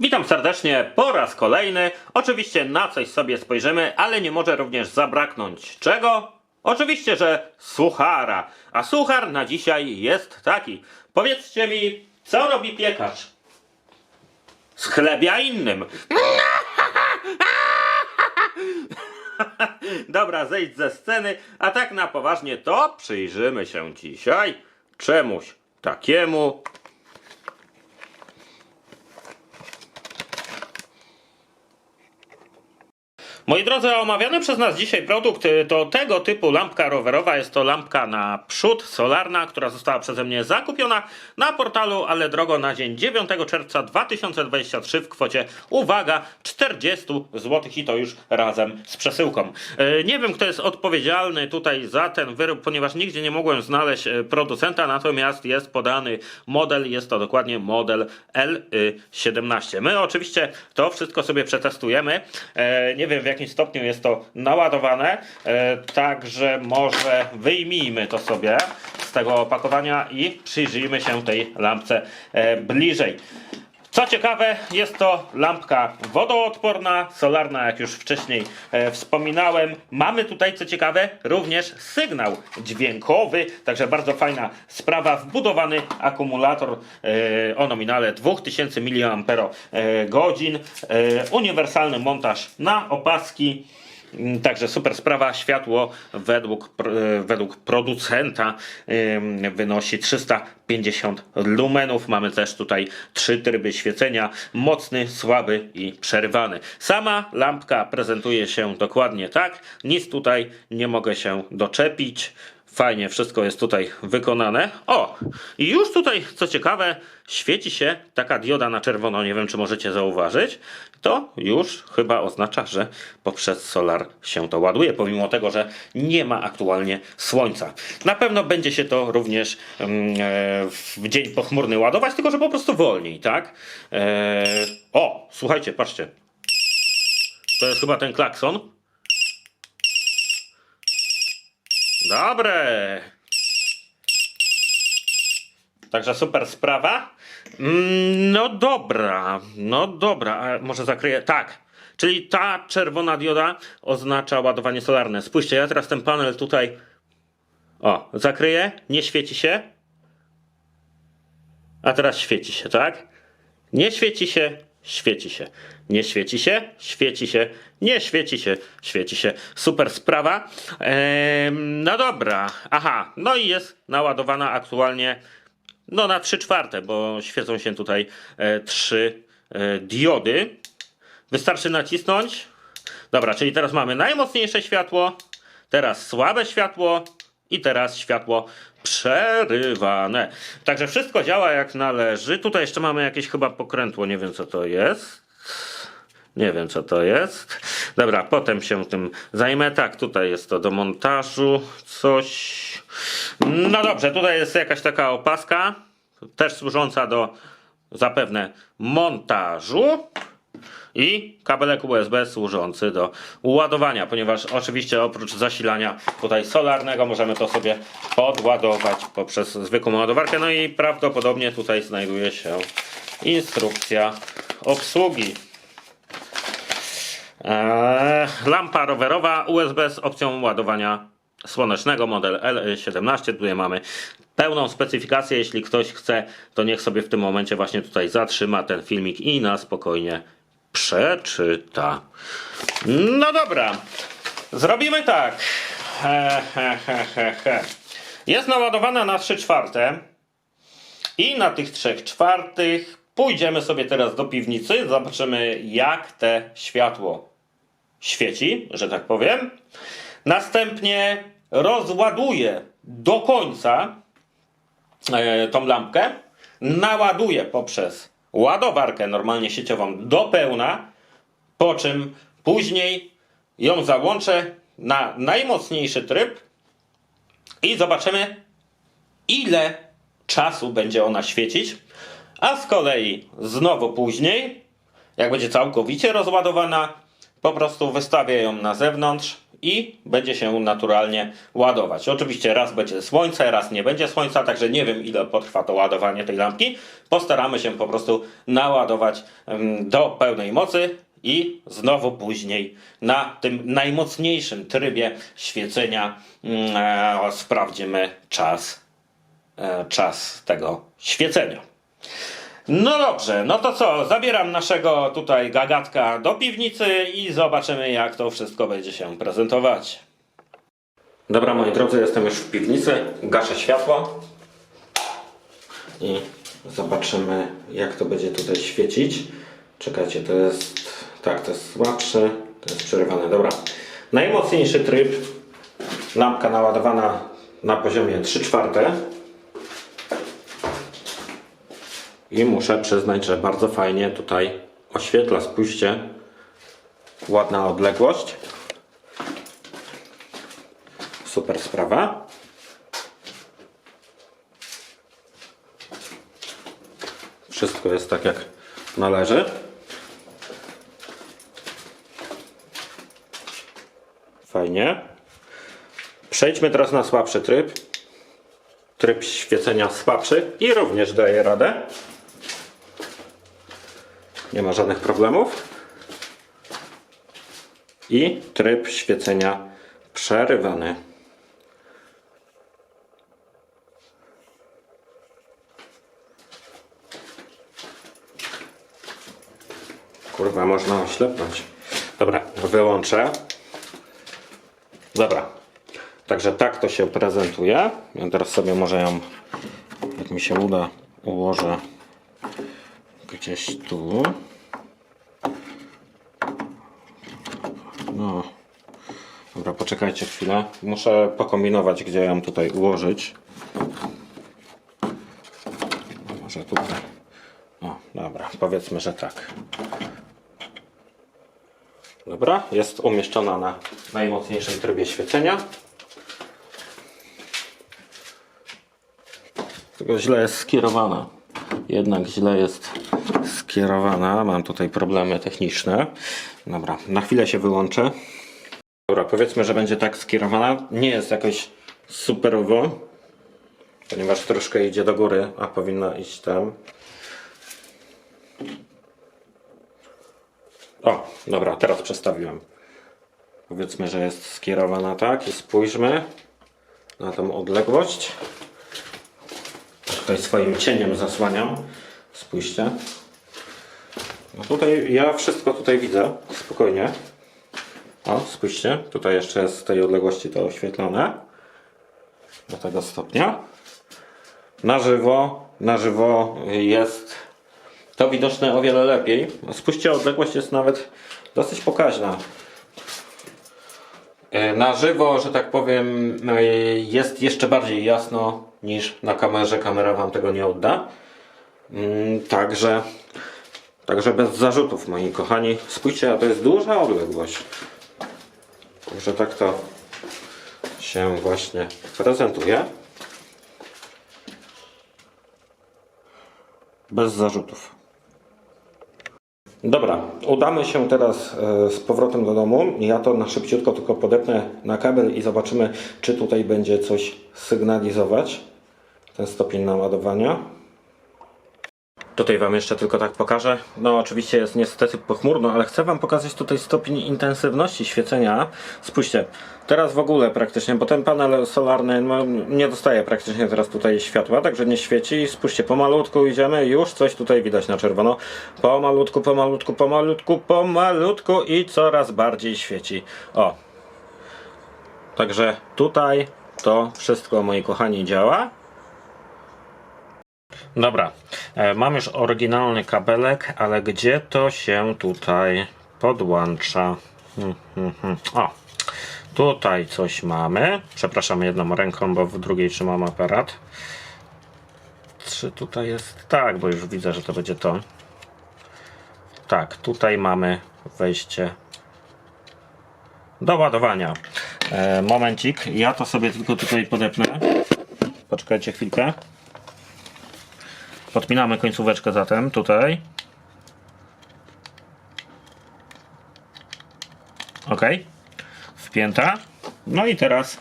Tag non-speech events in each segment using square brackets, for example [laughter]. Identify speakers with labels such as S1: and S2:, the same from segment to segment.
S1: Witam serdecznie po raz kolejny. Oczywiście na coś sobie spojrzymy, ale nie może również zabraknąć czego? Oczywiście, że suchara. A suchar na dzisiaj jest taki. Powiedzcie mi, co robi piekarz? Schlebia innym. [laughs] Dobra, zejdź ze sceny, a tak na poważnie to przyjrzymy się dzisiaj czemuś takiemu. Moi drodzy, omawiany przez nas dzisiaj produkt y, to tego typu lampka rowerowa. Jest to lampka na przód solarna, która została przeze mnie zakupiona na portalu Ale Drogo na dzień 9 czerwca 2023 w kwocie, uwaga, 40 zł i to już razem z przesyłką. Y, Nie wiem, kto jest odpowiedzialny tutaj za ten wyrób, ponieważ nigdzie nie mogłem znaleźć y, producenta, natomiast jest podany model, jest to dokładnie model L17. My oczywiście to wszystko sobie przetestujemy. E, Nie wiem w jakim stopniu jest to naładowane, e, także może wyjmijmy to sobie z tego opakowania i przyjrzyjmy się tej lampce e, bliżej. Co ciekawe, jest to lampka wodoodporna, solarna, jak już wcześniej e, wspominałem. Mamy tutaj, co ciekawe, również sygnał dźwiękowy, także bardzo fajna sprawa. Wbudowany akumulator e, o nominale 2000 mAh, e, uniwersalny montaż na opaski. Mm, Także super sprawa. Światło według, e, według producenta wynosi 350 lumenów. Mamy też tutaj trzy tryby świecenia: mocny, słaby i przerywany. Sama lampka prezentuje się dokładnie tak. Nic tutaj nie mogę się doczepić. Fajnie, wszystko jest tutaj wykonane. O! I już tutaj, co ciekawe, świeci się taka dioda na czerwono. Nie wiem, czy możecie zauważyć. To już chyba oznacza, że poprzez solar się to ładuje, pomimo tego, że nie ma aktualnie słońca. Na pewno będzie się to również mm, e, w dzień pochmurny ładować, tylko że po prostu wolniej, tak? E, o, słuchajcie, patrzcie. To jest chyba ten klakson. Dobre. Także super sprawa. Mm, No dobra, no dobra, a może zakryję. Tak. Czyli ta czerwona dioda oznacza ładowanie solarne. Spójrzcie, ja teraz ten panel tutaj. O, zakryję, nie świeci się. A teraz świeci się, tak? Nie świeci się, świeci się. Nie świeci się, świeci się, nie świeci się, świeci się. Super sprawa. Ehm, no dobra, aha, no i jest naładowana aktualnie no na 3 czwarte, bo świecą się tutaj e, trzy e, diody. Wystarczy nacisnąć. Dobra, czyli teraz mamy najmocniejsze światło, teraz słabe światło i teraz światło przerywane. Także wszystko działa jak należy. Tutaj jeszcze mamy jakieś chyba pokrętło, nie wiem co to jest. Nie wiem co to jest. Dobra, potem się tym zajmę. Tak, tutaj jest to do montażu coś. No dobrze, tutaj jest jakaś taka opaska, też służąca do zapewne montażu i kabelek USB służący do ładowania, ponieważ oczywiście oprócz zasilania tutaj solarnego możemy to sobie podładować poprzez zwykłą ładowarkę. No i prawdopodobnie tutaj znajduje się instrukcja obsługi. Eee, lampa rowerowa USB z opcją ładowania słonecznego, model L17. Tutaj mamy pełną specyfikację. Jeśli ktoś chce, to niech sobie w tym momencie właśnie tutaj zatrzyma ten filmik i na spokojnie przeczyta. No dobra, zrobimy tak. Jest naładowana na 3 czwarte. I na tych trzech czwartych pójdziemy sobie teraz do piwnicy, zobaczymy jak te światło świeci, że tak powiem. Następnie rozładuję do końca e, tą lampkę, naładuję poprzez ładowarkę normalnie sieciową do pełna, po czym później ją załączę na najmocniejszy tryb i zobaczymy ile czasu będzie ona świecić, a z kolei znowu później, jak będzie całkowicie rozładowana, po prostu wystawię ją na zewnątrz i będzie się naturalnie ładować. Oczywiście raz będzie słońce, raz nie będzie słońca, także nie wiem ile potrwa to ładowanie tej lampki. Postaramy się po prostu naładować do pełnej mocy i znowu później na tym najmocniejszym trybie świecenia mm, e, sprawdzimy czas, e, czas tego świecenia. No dobrze, no to co? Zabieram naszego tutaj gagatka do piwnicy i zobaczymy, jak to wszystko będzie się prezentować. Dobra, moi drodzy, jestem już w piwnicy. Gaszę światło i zobaczymy, jak to będzie tutaj świecić. Czekajcie, to jest. Tak, to jest słabszy, to jest przerywane. Dobra. Najmocniejszy tryb. Lampka naładowana na poziomie 3 czwarte. I muszę przyznać, że bardzo fajnie tutaj oświetla. Spójrzcie. Ładna odległość. Super sprawa. Wszystko jest tak jak należy. Fajnie. Przejdźmy teraz na słabszy tryb. Tryb świecenia słabszy i również daje radę. Nie ma żadnych problemów. I tryb świecenia przerywany. Kurwa, można oślepnąć. Dobra, wyłączę. Dobra. Także tak to się prezentuje. Ja teraz sobie może ją, jak mi się uda, ułożę gdzieś tu. No. Dobra, poczekajcie chwilę. Muszę pokombinować, gdzie ją tutaj ułożyć. Może tutaj. O, dobra, powiedzmy, że tak. Dobra, jest umieszczona na najmocniejszym trybie świecenia. Tylko źle jest skierowana. Jednak źle jest skierowana. Mam tutaj problemy techniczne. Dobra, na chwilę się wyłączę. Dobra, powiedzmy, że będzie tak skierowana. Nie jest jakoś superowo, ponieważ troszkę idzie do góry, a powinna iść tam. O, dobra, teraz przestawiłem. Powiedzmy, że jest skierowana tak i spójrzmy na tą odległość. Tutaj swoim cieniem zasłaniam. Spójrzcie. No tutaj ja wszystko tutaj widzę spokojnie. O, spójrzcie, tutaj jeszcze jest z tej odległości to oświetlone. Do tego stopnia. Na żywo, na żywo jest to widoczne o wiele lepiej. Spójrzcie, odległość jest nawet dosyć pokaźna. E, Na żywo, że tak powiem, e, jest jeszcze bardziej jasno niż na kamerze. Kamera Wam tego nie odda. Mm, Także, także bez zarzutów, moi kochani. Spójrzcie, a to jest duża odległość. Także tak to się właśnie prezentuje. Bez zarzutów. Dobra, udamy się teraz e, z powrotem do domu. Ja to na szybciutko tylko podepnę na kabel i zobaczymy, czy tutaj będzie coś sygnalizować. Ten stopień naładowania. Tutaj Wam jeszcze tylko tak pokażę. No oczywiście jest niestety pochmurno, ale chcę Wam pokazać tutaj stopień intensywności świecenia. Spójrzcie, teraz w ogóle praktycznie, bo ten panel solarny no, nie dostaje praktycznie teraz tutaj światła, także nie świeci. Spójrzcie, pomalutku idziemy, już coś tutaj widać na czerwono. Pomalutku, pomalutku, pomalutku, pomalutku i coraz bardziej świeci. O. Także tutaj to wszystko, moi kochani, działa. Dobra, e, mam już oryginalny kabelek, ale gdzie to się tutaj podłącza? Hmm, hmm, hmm. O, tutaj coś mamy. Przepraszam jedną ręką, bo w drugiej trzymam aparat. Czy tutaj jest? Tak, bo już widzę, że to będzie to. Tak, tutaj mamy wejście do ładowania. E, momencik, ja to sobie tylko tutaj podepnę. Poczekajcie chwilkę. Podpinamy końcóweczkę zatem tutaj. Ok. wpięta. No i teraz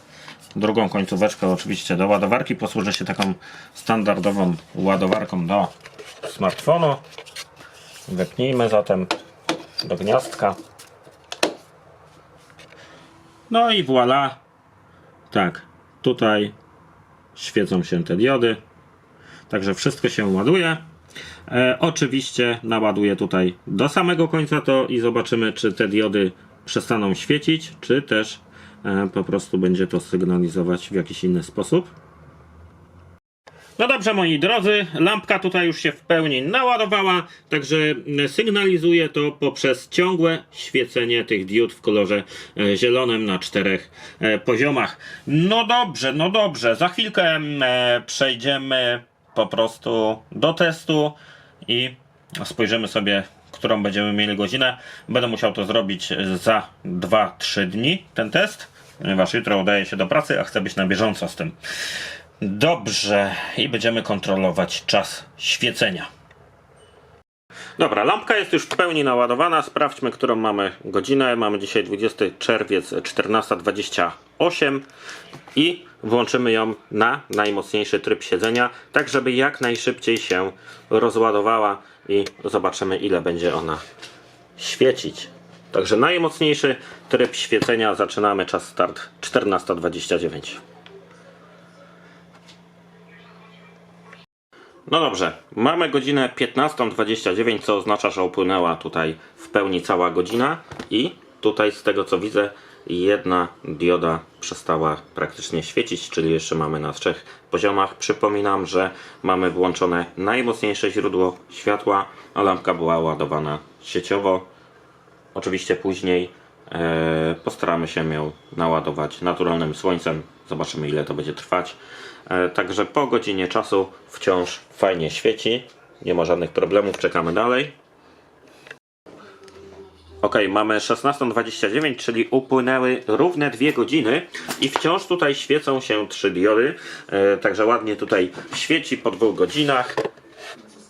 S1: drugą końcóweczkę oczywiście do ładowarki. Posłużę się taką standardową ładowarką do smartfonu. Wepnijmy zatem do gniazdka. No i voilà. Tak, tutaj świecą się te diody. Także wszystko się ładuje. E, oczywiście naładuję tutaj do samego końca to i zobaczymy, czy te diody przestaną świecić, czy też e, po prostu będzie to sygnalizować w jakiś inny sposób. No dobrze, moi drodzy, lampka tutaj już się w pełni naładowała, także mm, sygnalizuje to poprzez ciągłe świecenie tych diod w kolorze e, zielonym na czterech e, poziomach. No dobrze, no dobrze, za chwilkę e, przejdziemy po prostu do testu i spojrzymy sobie, którą będziemy mieli godzinę. Będę musiał to zrobić za 2-3 dni, ten test, ponieważ jutro udaję się do pracy, a chcę być na bieżąco z tym. Dobrze, i będziemy kontrolować czas świecenia. Dobra, lampka jest już w pełni naładowana. Sprawdźmy, którą mamy godzinę. Mamy dzisiaj 20 czerwiec 14.28 i włączymy ją na najmocniejszy tryb siedzenia, tak żeby jak najszybciej się rozładowała i zobaczymy ile będzie ona świecić. Także najmocniejszy tryb świecenia zaczynamy czas start 14.29. No dobrze, mamy godzinę 15.29, co oznacza, że upłynęła tutaj w pełni cała godzina i tutaj z tego co widzę jedna dioda przestała praktycznie świecić, czyli jeszcze mamy na trzech poziomach. Przypominam, że mamy włączone najmocniejsze źródło światła, a lampka była ładowana sieciowo. Oczywiście później e, postaramy się ją naładować naturalnym słońcem. Zobaczymy ile to będzie trwać. E, także po godzinie czasu wciąż fajnie świeci. Nie ma żadnych problemów, czekamy dalej. Ok, mamy 16.29, czyli upłynęły równe dwie godziny i wciąż tutaj świecą się trzy diody. E, także ładnie tutaj świeci po dwóch godzinach.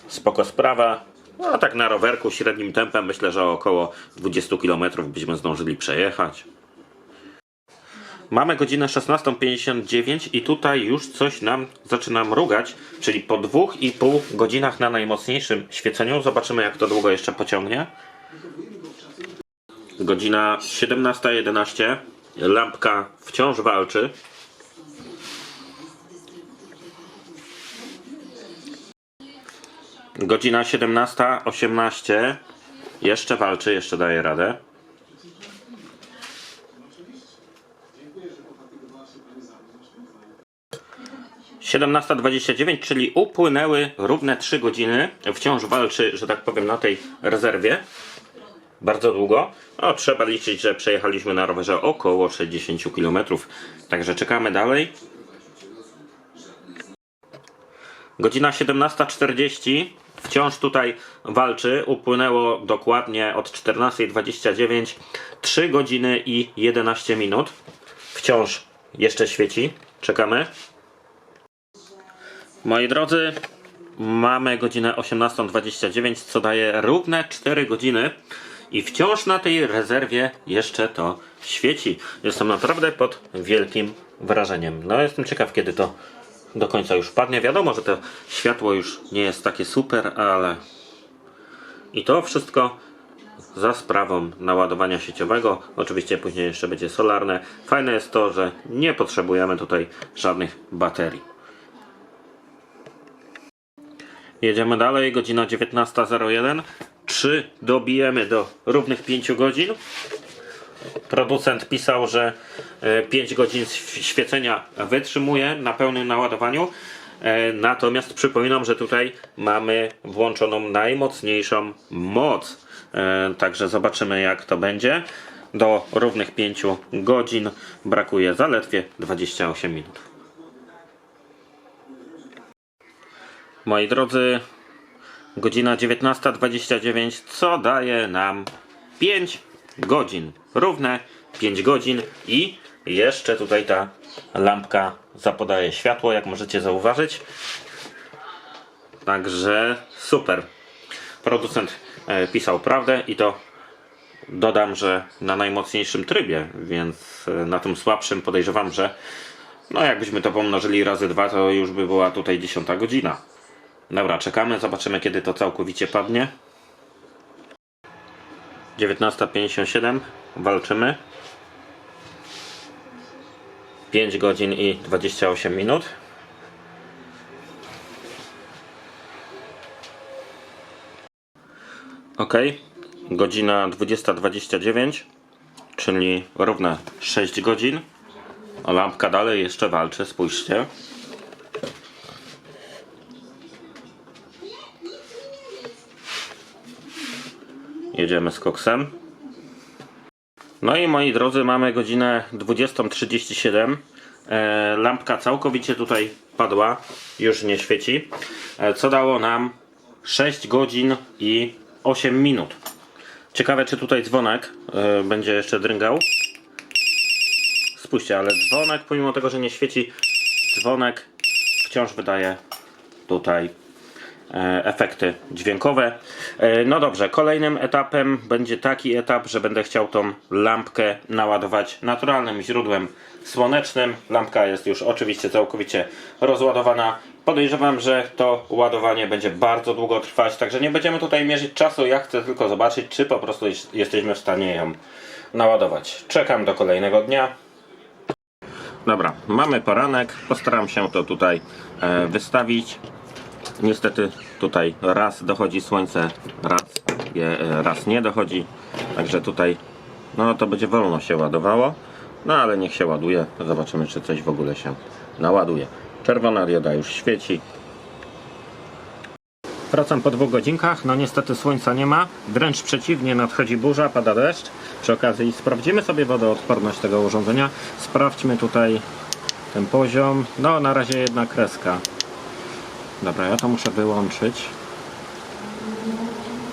S1: Spoko sprawa. No tak na rowerku średnim tempem myślę, że około 20 km byśmy zdążyli przejechać. Mamy godzinę 16.59 i tutaj już coś nam zaczyna mrugać, czyli po dwóch i pół godzinach na najmocniejszym świeceniu. Zobaczymy jak to długo jeszcze pociągnie. Godzina 17.11. Lampka wciąż walczy. Godzina 17.18. Jeszcze walczy, jeszcze daje radę. 17.29, czyli upłynęły równe 3 godziny. Wciąż walczy, że tak powiem, na tej rezerwie. Bardzo długo. No, trzeba liczyć, że przejechaliśmy na rowerze około 60 km. Także czekamy dalej. Godzina 17.40. Wciąż tutaj walczy. Upłynęło dokładnie od 14.29 3 godziny i 11 minut. Wciąż jeszcze świeci. Czekamy. Moi drodzy, mamy godzinę 18.29, co daje równe 4 godziny i wciąż na tej rezerwie jeszcze to świeci. Jestem naprawdę pod wielkim wrażeniem. No jestem ciekaw, kiedy to do końca już padnie. Wiadomo, że to światło już nie jest takie super, ale i to wszystko za sprawą naładowania sieciowego. Oczywiście później jeszcze będzie solarne. Fajne jest to, że nie potrzebujemy tutaj żadnych baterii. Jedziemy dalej, godzina 19.01. Czy dobijemy do równych 5 godzin? Producent pisał, że 5 godzin świecenia wytrzymuje na pełnym naładowaniu. E, Natomiast przypominam, że tutaj mamy włączoną najmocniejszą moc. E, Także zobaczymy jak to będzie. Do równych 5 godzin brakuje zaledwie 28 minut. Moi drodzy, godzina 19.29, co daje nam 5 godzin. Równe 5 godzin i jeszcze tutaj ta lampka zapodaje światło, jak możecie zauważyć. Także super. Producent e, pisał prawdę i to dodam, że na najmocniejszym trybie, więc e, na tym słabszym podejrzewam, że no jakbyśmy to pomnożyli razy dwa, to już by była tutaj 10 godzina. Dobra, czekamy, zobaczymy kiedy to całkowicie padnie. 19.57, walczymy. 5 godzin i 28 minut. Ok, godzina 20.29, czyli równe 6 godzin. Lampka dalej jeszcze walczy, spójrzcie. Jedziemy z koksem. No i moi drodzy, mamy godzinę 20.37. E, lampka całkowicie tutaj padła, już nie świeci. E, co dało nam 6 godzin i 8 minut. Ciekawe, czy tutaj dzwonek e, będzie jeszcze dręgał. Spójrzcie, ale dzwonek, pomimo tego, że nie świeci, dzwonek wciąż wydaje tutaj efekty dźwiękowe. E, No dobrze, kolejnym etapem będzie taki etap, że będę chciał tą lampkę naładować naturalnym źródłem słonecznym. Lampka jest już oczywiście całkowicie rozładowana. Podejrzewam, że to ładowanie będzie bardzo długo trwać, także nie będziemy tutaj mierzyć czasu. Ja chcę tylko zobaczyć, czy po prostu jest- jesteśmy w stanie ją naładować. Czekam do kolejnego dnia. Dobra, mamy poranek. Postaram się to tutaj e, wystawić. Niestety tutaj raz dochodzi słońce, raz, je, raz nie dochodzi. Także tutaj no to będzie wolno się ładowało. No ale niech się ładuje. Zobaczymy czy coś w ogóle się naładuje. Czerwona dioda już świeci. Wracam po dwóch godzinkach. No niestety słońca nie ma. Wręcz przeciwnie, nadchodzi burza, pada deszcz. Przy okazji sprawdzimy sobie wodoodporność tego urządzenia. Sprawdźmy tutaj ten poziom. No na razie jedna kreska. Dobra, ja to muszę wyłączyć.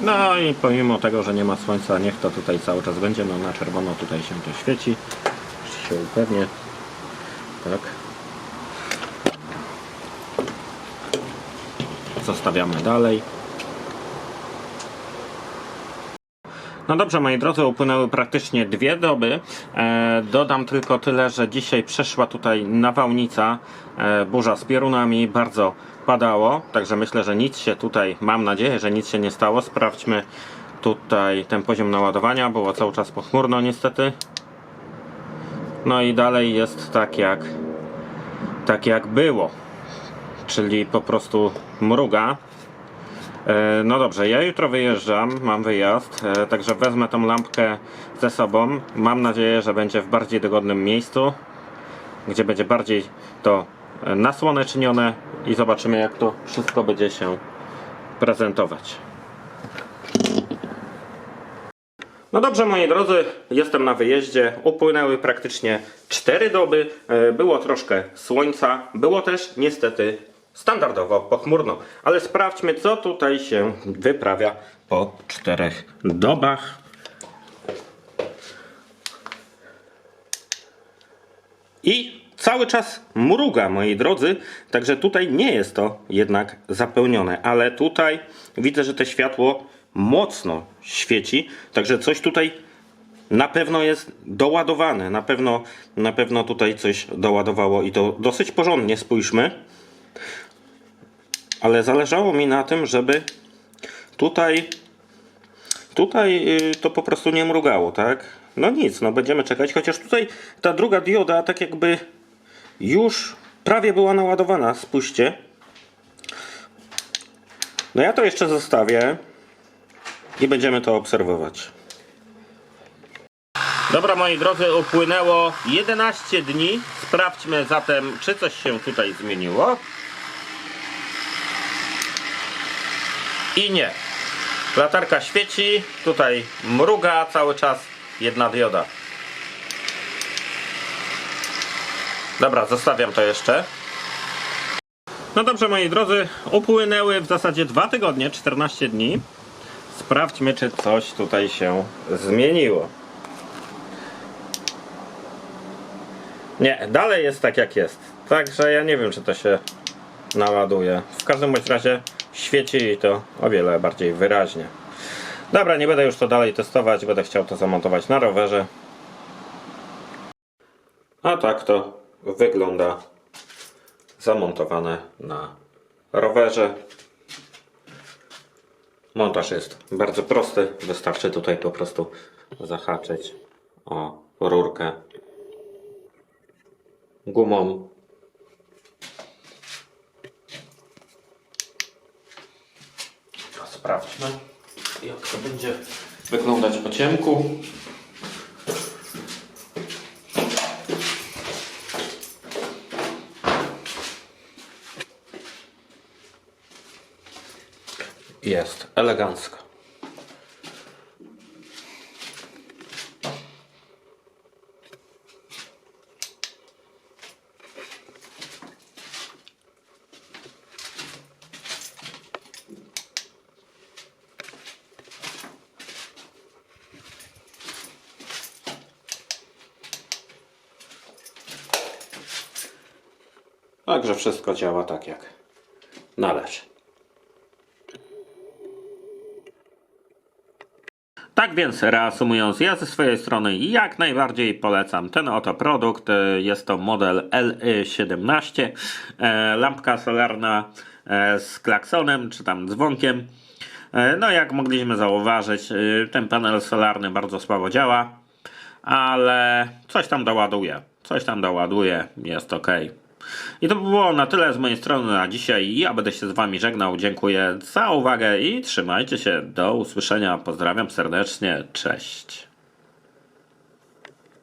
S1: No i pomimo tego, że nie ma słońca, niech to tutaj cały czas będzie. No na czerwono tutaj się to świeci. Jeszcze się upewnię. Tak. Zostawiamy dalej. No dobrze, moi drodzy, upłynęły praktycznie dwie doby. E, dodam tylko tyle, że dzisiaj przeszła tutaj nawałnica, e, burza z piorunami, bardzo padało, także myślę, że nic się tutaj, mam nadzieję, że nic się nie stało. Sprawdźmy tutaj ten poziom naładowania, było cały czas pochmurno niestety. No i dalej jest tak jak, tak jak było, czyli po prostu mruga. E, No dobrze, ja jutro wyjeżdżam, mam wyjazd, e, także wezmę tą lampkę ze sobą. Mam nadzieję, że będzie w bardziej dogodnym miejscu, gdzie będzie bardziej to nasłonecznione i zobaczymy jak to wszystko będzie się prezentować. No dobrze, moi drodzy, jestem na wyjeździe. Upłynęły praktycznie 4 doby. E, Było troszkę słońca, było też niestety standardowo pochmurno. Ale sprawdźmy, co tutaj się wyprawia po 4 dobach. I cały czas mruga, moi drodzy, także tutaj nie jest to jednak zapełnione, ale tutaj widzę, że to światło mocno świeci, także coś tutaj na pewno jest doładowane, na pewno, na pewno tutaj coś doładowało i to dosyć porządnie, spójrzmy. Ale zależało mi na tym, żeby tutaj Tutaj y, to po prostu nie mrugało, tak? No nic, no będziemy czekać, chociaż tutaj ta druga dioda tak jakby już prawie była naładowana, spójrzcie. No ja to jeszcze zostawię i będziemy to obserwować. Dobra moi drodzy, upłynęło 11 dni. Sprawdźmy zatem, czy coś się tutaj zmieniło. I nie. Latarka świeci, tutaj mruga cały czas jedna dioda. Dobra, zostawiam to jeszcze. No dobrze moi drodzy, upłynęły w zasadzie dwa tygodnie, 14 dni. Sprawdźmy, czy coś tutaj się zmieniło. Nie, dalej jest tak jak jest. Także ja nie wiem, czy to się naładuje. W każdym bądź razie świeci to o wiele bardziej wyraźnie. Dobra, nie będę już to dalej testować, będę chciał to zamontować na rowerze. A tak to wygląda zamontowane na rowerze. Montaż jest bardzo prosty. Wystarczy tutaj po prostu zahaczyć o rurkę gumą. Sprawdźmy, jak to będzie wyglądać po ciemku. Jest elegancko. Także wszystko działa tak jak należy. Tak więc reasumując, ja ze swojej strony jak najbardziej polecam ten oto produkt. E, Jest to model LY17. E, Lampka solarna e, z klaksonem czy tam dzwonkiem. No jak mogliśmy zauważyć, ten panel solarny bardzo słabo działa, ale coś tam doładuje. Coś tam doładuje, jest ok. I to by było na tyle z mojej strony na dzisiaj. Ja będę się z Wami żegnał. Dziękuję za uwagę i trzymajcie się. Do usłyszenia. Pozdrawiam serdecznie. Cześć.